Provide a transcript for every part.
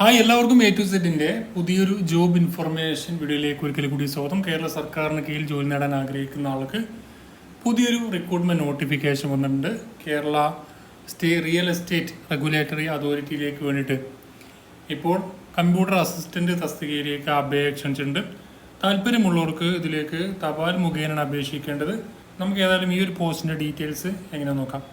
Hi എല്ലാവർക്കും A to സെറ്റിന്റെ പുതിയൊരു ജോബ് ഇൻഫർമേഷൻ വീഡിയോയിലേക്ക് ഒരിക്കൽ കൂടി സ്വാഗതം. കേരള സർക്കാരിന് കീഴിൽ ജോലി നേടാൻ ആഗ്രഹിക്കുന്ന ആൾക്ക് പുതിയൊരു റിക്രൂട്ട്മെന്റ് നോട്ടിഫിക്കേഷൻ വന്നിട്ടുണ്ട്. Kerala state real estate regulatory അതോറിറ്റിയിലേക്ക് വേണ്ടിയിട്ട് ഇപ്പോൾ കമ്പ്യൂട്ടർ അസിസ്റ്റന്റ് തസ്തികയിലേക്ക് അപേക്ഷിച്ചിട്ടുണ്ട് താല്പര്യമുള്ളവർക്ക് ഇതിലേക്ക് തപാൽ മുഖേനയാണ് അപേക്ഷിക്കേണ്ടത്. നമുക്ക് ഏതായാലും ഈ ഒരു പോസ്റ്റിന്റെ ഡീറ്റെയിൽസ് എങ്ങനെ നോക്കാം.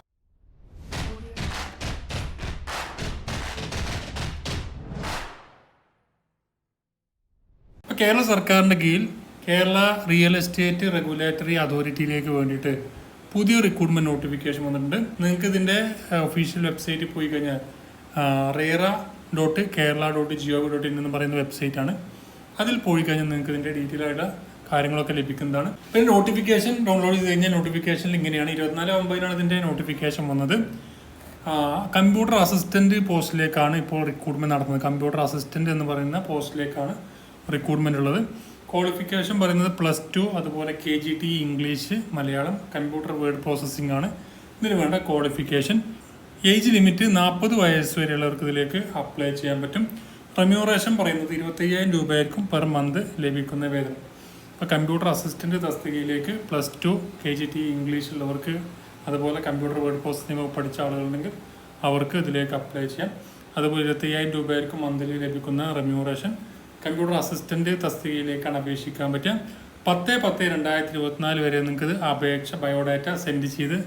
ഇപ്പൊ കേരള സർക്കാരിന്റെ കീഴിൽ കേരള റിയൽ എസ്റ്റേറ്റ് റെഗുലേറ്ററി അതോറിറ്റിയിലേക്ക് വേണ്ടിയിട്ട് പുതിയ റിക്രൂട്ട്മെന്റ് നോട്ടിഫിക്കേഷൻ വന്നിട്ടുണ്ട്. നിങ്ങൾക്ക് ഇതിന്റെ ഒഫീഷ്യൽ വെബ്സൈറ്റിൽ പോയി കഴിഞ്ഞാൽ RERA dot Kerala dot G O dot in പറയുന്ന വെബ്സൈറ്റ് ആണ്. അതിൽ പോയി കഴിഞ്ഞാൽ നിങ്ങൾക്ക് ഇതിന്റെ ഡീറ്റെയിൽ ആയിട്ടുള്ള കാര്യങ്ങളൊക്കെ ലഭിക്കുന്നതാണ്. പിന്നെ നോട്ടിഫിക്കേഷൻ ഡൗൺലോഡ് ചെയ്ത് കഴിഞ്ഞാൽ നോട്ടിഫിക്കേഷനിൽ ഇങ്ങനെയാണ്. ഇരുപത്തിനാല് ഒമ്പതിനാണ് ഇതിന്റെ നോട്ടിഫിക്കേഷൻ വന്നത്. കമ്പ്യൂട്ടർ അസിസ്റ്റന്റ് പോസ്റ്റിലേക്കാണ് ഇപ്പോൾ റിക്രൂട്ട്മെന്റ് നടത്തുന്നത് കമ്പ്യൂട്ടർ അസിസ്റ്റന്റ് എന്ന് പറയുന്ന പോസ്റ്റിലേക്കാണ് റിക്രൂട്ട്മെന്റ് ഉള്ളത്. ക്വാളിഫിക്കേഷൻ പറയുന്നത് പ്ലസ് ടു അതുപോലെ K G T English Malayalam computer word processing ആണ്. ഇതിന് വേണ്ട ക്വാളിഫിക്കേഷൻ ഏജ് ലിമിറ്റ് നാൽപ്പത് വയസ്സ് വരെയുള്ളവർക്ക് ഇതിലേക്ക് അപ്ലൈ ചെയ്യാൻ പറ്റും. റെമ്യൂറേഷൻ പറയുന്നത് ഇരുപത്തയ്യായിരം രൂപയായിരിക്കും പെർ മന്ത് ലഭിക്കുന്ന വേതനം. ഇപ്പോൾ കമ്പ്യൂട്ടർ അസിസ്റ്റന്റ് തസ്തികയിലേക്ക് plus two K G T English ഉള്ളവർക്ക് അതുപോലെ കമ്പ്യൂട്ടർ വേർഡ് പ്രോസസ്സിംഗ് പഠിച്ച ആളുകളുണ്ടെങ്കിൽ അവർക്ക് ഇതിലേക്ക് അപ്ലൈ ചെയ്യാം. അതുപോലെ ഇരുപത്തയ്യായിരം രൂപയായിരിക്കും മന്ത്ലി ലഭിക്കുന്ന റെമ്യൂറേഷൻ കമ്പ്യൂട്ടർ അസിസ്റ്റന്റ് തസ്തികയിലേക്കാണ് അപേക്ഷിക്കാൻ പറ്റുക. പത്ത് പത്ത് രണ്ടായിരത്തി ഇരുപത്തിനാല് വരെ നിങ്ങൾക്ക് അപേക്ഷ ബയോഡാറ്റ സെൻഡ് ചെയ്ത്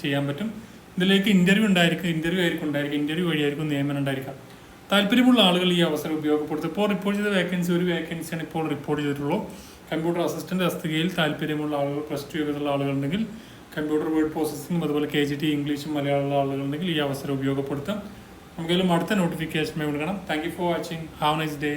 ചെയ്യാൻ പറ്റും. ഇതിലേക്ക് ഇന്റർവ്യൂ ഉണ്ടായിരിക്കും ഇന്റർവ്യൂ ആയിരിക്കും ഉണ്ടായിരിക്കും ഇന്റർവ്യൂ വഴിയായിരിക്കും നിയമനം ഉണ്ടായിരിക്കാം. താല്പര്യമുള്ള ആളുകൾ ഈ അവസരം ഉപയോഗപ്പെടുത്തും. ഇപ്പോൾ റിപ്പോർട്ട് ചെയ്ത വേക്കൻസി ഒരു വേക്കൻസിയാണ് ഇപ്പോൾ റിപ്പോർട്ട് ചെയ്തിട്ടുള്ളൂ കമ്പ്യൂട്ടർ അസിസ്റ്റന്റ് തസ്തികയിൽ താല്പര്യമുള്ള ആളുകൾ പ്ലസ് ടു യോഗ്യതയുള്ള ആളുകളുണ്ടെങ്കിൽ കമ്പ്യൂട്ടർ വേർഡ് പ്രോസസ്സിംഗും അതുപോലെ കെ ജി ടി ഇംഗ്ലീഷും മലയാളമുള്ള ആളുകളുണ്ടെങ്കിൽ ഈ അവസരം ഉപയോഗപ്പെടുത്താം. നമുക്കെല്ലാം അടുത്ത നോട്ടിഫിക്കേഷൻ കൊടുക്കണം thank you for watching have nice day